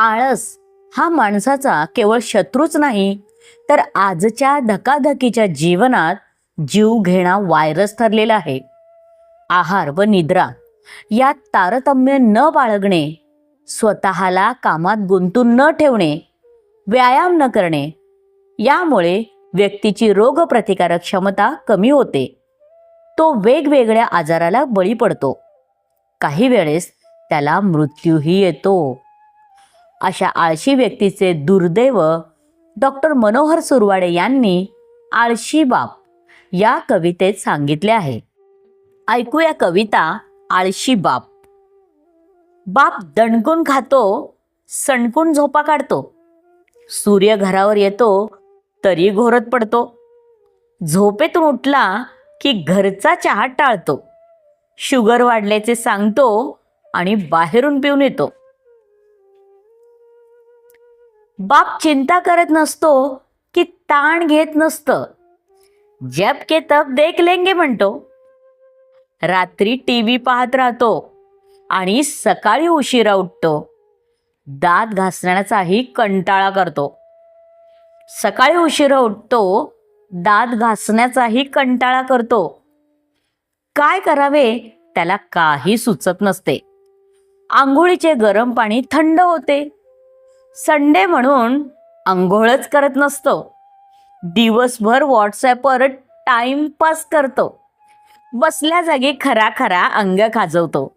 आळस हा माणसाचा केवळ शत्रूच नाही तर आजच्या धकाधकीच्या जीवनात जीव घेणा व्हायरस ठरलेला आहे. आहार व निद्रा यात तारतम्य न बाळगणे स्वतःला कामात गुंतून न ठेवणे व्यायाम न करणे यामुळे व्यक्तीची रोगप्रतिकारक क्षमता कमी होते. तो वेगवेगळ्या आजाराला बळी पडतो. काही वेळेस त्याला मृत्यूही येतो. अशा आळशी व्यक्तीचे दुर्दैव डॉक्टर मनोहर सुरवाडे यांनी आळशी बाप या कवितेत सांगितले आहे. ऐकूया कविता आळशी बाप. बाप दणकून खातो सणकून झोपा काढतो. सूर्य घरावर येतो तरी घोरत पडतो. झोपेतून उठला की घरचा चहा टाळतो. शुगर वाढल्याचे सांगतो आणि बाहेरून पिऊन येतो. बाप चिंता करत नसतो की ताण घेत नसतं. जप के तब देख लेंगे म्हणतो. रात्री टी व्ही पाहत राहतो आणि सकाळी उशिरा उठतो. दात घासण्याचाही कंटाळा करतो. सकाळी उशिरा उठतो दात घासण्याचाही कंटाळा करतो. काय करावे त्याला काही सुचत नसते. आंघोळीचे गरम पाणी थंड होते. संडे म्हणून आंघोळच करत नसतो. दिवसभर व्हॉट्सॲपवर टाइमपास करतो. बसल्या जागी खरा खरा अंग खाजवतो.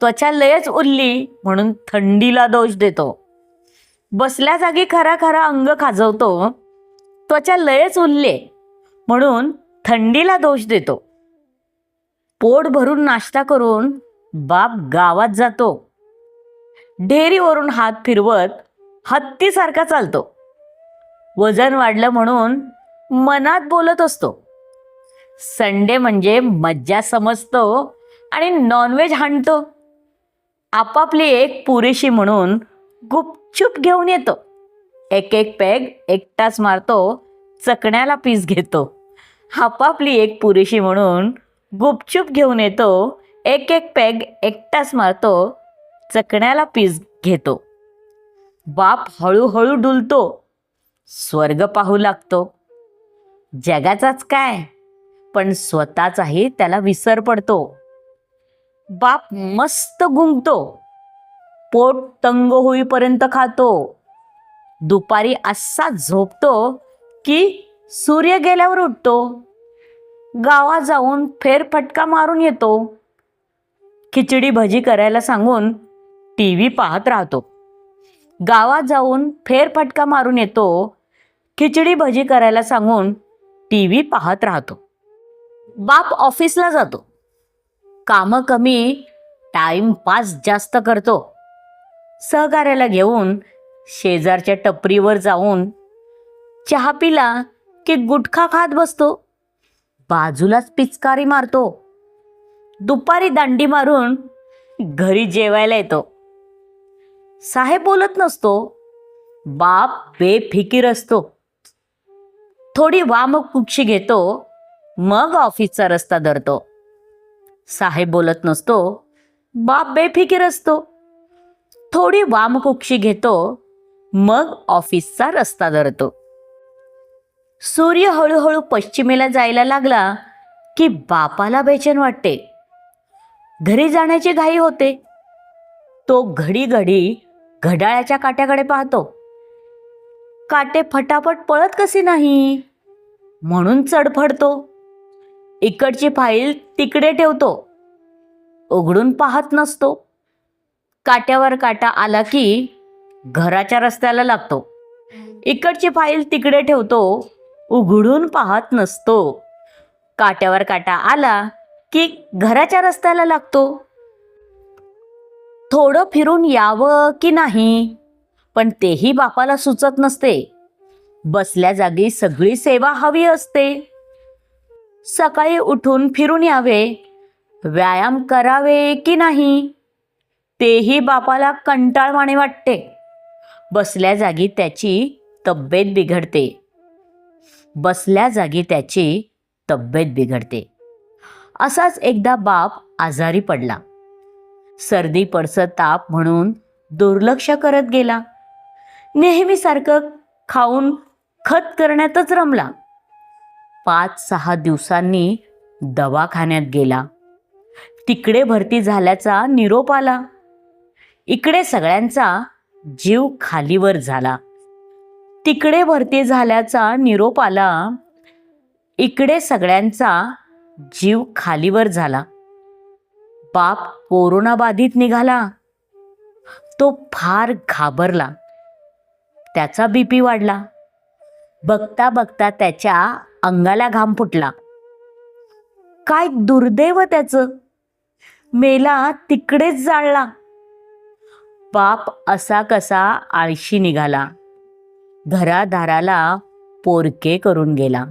त्वचा लयच उरली म्हणून थंडीला दोष देतो. बसल्या जागी खरा खरा अंग खाजवतो. त्वचा लयच उरले म्हणून थंडीला दोष देतो. पोट भरून नाश्ता करून बाप गावात जातो. ढेरीवरून हात फिरवत हत्तीसारखा चालतो. वजन वाढलं म्हणून मनात बोलत असतो. संडे म्हणजे मज्जा समजतो आणि नॉनव्हेज हाणतो. आपापली एक पुरेशी म्हणून गुपचूप घेऊन येतो. एक एक पॅग एकटाच मारतो चकण्याला पीस घेतो. आपापली एक पुरेशी म्हणून गुपचूप घेऊन येतो एक एक पॅग एकटाच मारतो चकण्याला पीस घेतो. बाप हळूहळू डुलतो. स्वर्ग पाहू लागतो. जगाचाच काय? पण स्वतःचाही त्याला विसर पडतो. बाप मस्त गुंगतो पोट तंग होईपर्यंत खातो. दुपारी असा झोपतो की सूर्य गेल्यावर उठतो. गावा जाऊन फेरफटका मारून येतो. खिचडी भजी करायला सांगून टी व्ही पाहत राहतो. गावात जाऊन फेरफटका मारून येतो खिचडी भजी करायला सांगून टी व्ही पाहत राहतो. बाप ऑफिसला जातो. कामं कमी टाईमपास जास्त करतो. सहकार्याला घेऊन शेजारच्या टपरीवर जाऊन चहा पिला की गुटखा खात बसतो. बाजूलाच पिचकारी मारतो. दुपारी दांडी मारून घरी जेवायला येतो. साहेब बोलत नसतो. बाप बेफिकीर असतो. थोडी वामकुक्षी घेतो मग ऑफिसचा रस्ता धरतो. साहेब बोलत नसतो बाप बेफिकीर असतो. थोडी वामकुक्षी घेतो मग ऑफिसचा रस्ता धरतो. सूर्य हळूहळू पश्चिमेला जायला लागला की बापाला बेचैन वाटते. घरी जाण्याची घाई होते. तो घडी घडी घड्याळाच्या काट्याकडे पाहतो. काटे फटाफट पळत कसे नाही? म्हणून चडफडतो. इकडची फाईल तिकडे ठेवतो. उघडून पाहत नसतो. काट्यावर काटा आला की घराच्या रस्त्याला लागतो. इकडची फाईल तिकडे ठेवतो. उघडून पाहत नसतो. काट्यावर काटा आला की घराच्या रस्त्याला लागतो. थोडं फिरून यावं की नाही? पण तेही बापाला सुचत नसते. बसल्या जागी सगळी सेवा हवी असते. सकाळी उठून फिरून यावे. व्यायाम करावे की नाही? तेही बापाला कंटाळवाणे वाटते. बसल्या जागी त्याची तब्येत बिघडते. बसल्या जागी त्याची तब्येत बिघडते. असाच एकदा बाप आजारी पडला. सर्दी पडसं ताप म्हणून दुर्लक्ष करत गेला. नेहमीसारखं खाऊन खत करण्यातच रमला. पाच सहा दिवसांनी दवाखान्यात गेला. तिकडे भरती झाल्याचा निरोप आला. इकडे सगळ्यांचा जीव खालीवर झाला. तिकडे भरती झाल्याचा निरोप आला. इकडे सगळ्यांचा जीव खालीवर झाला. बाप कोरोनाबाधित निघाला. तो फार घाबरला. त्याचा बीपी वाढला. बघता बघता त्याच्या अंगाला घाम फुटला. काय दुर्दैव त्याचं? मेला तिकडेच जाळला. बाप असा कसा आळशी निघाला. घरादाराला पोरके करून गेला.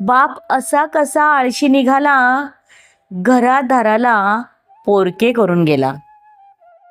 बाप असा कसा आळशी निघाला घरादाराला पोरके करून गेला.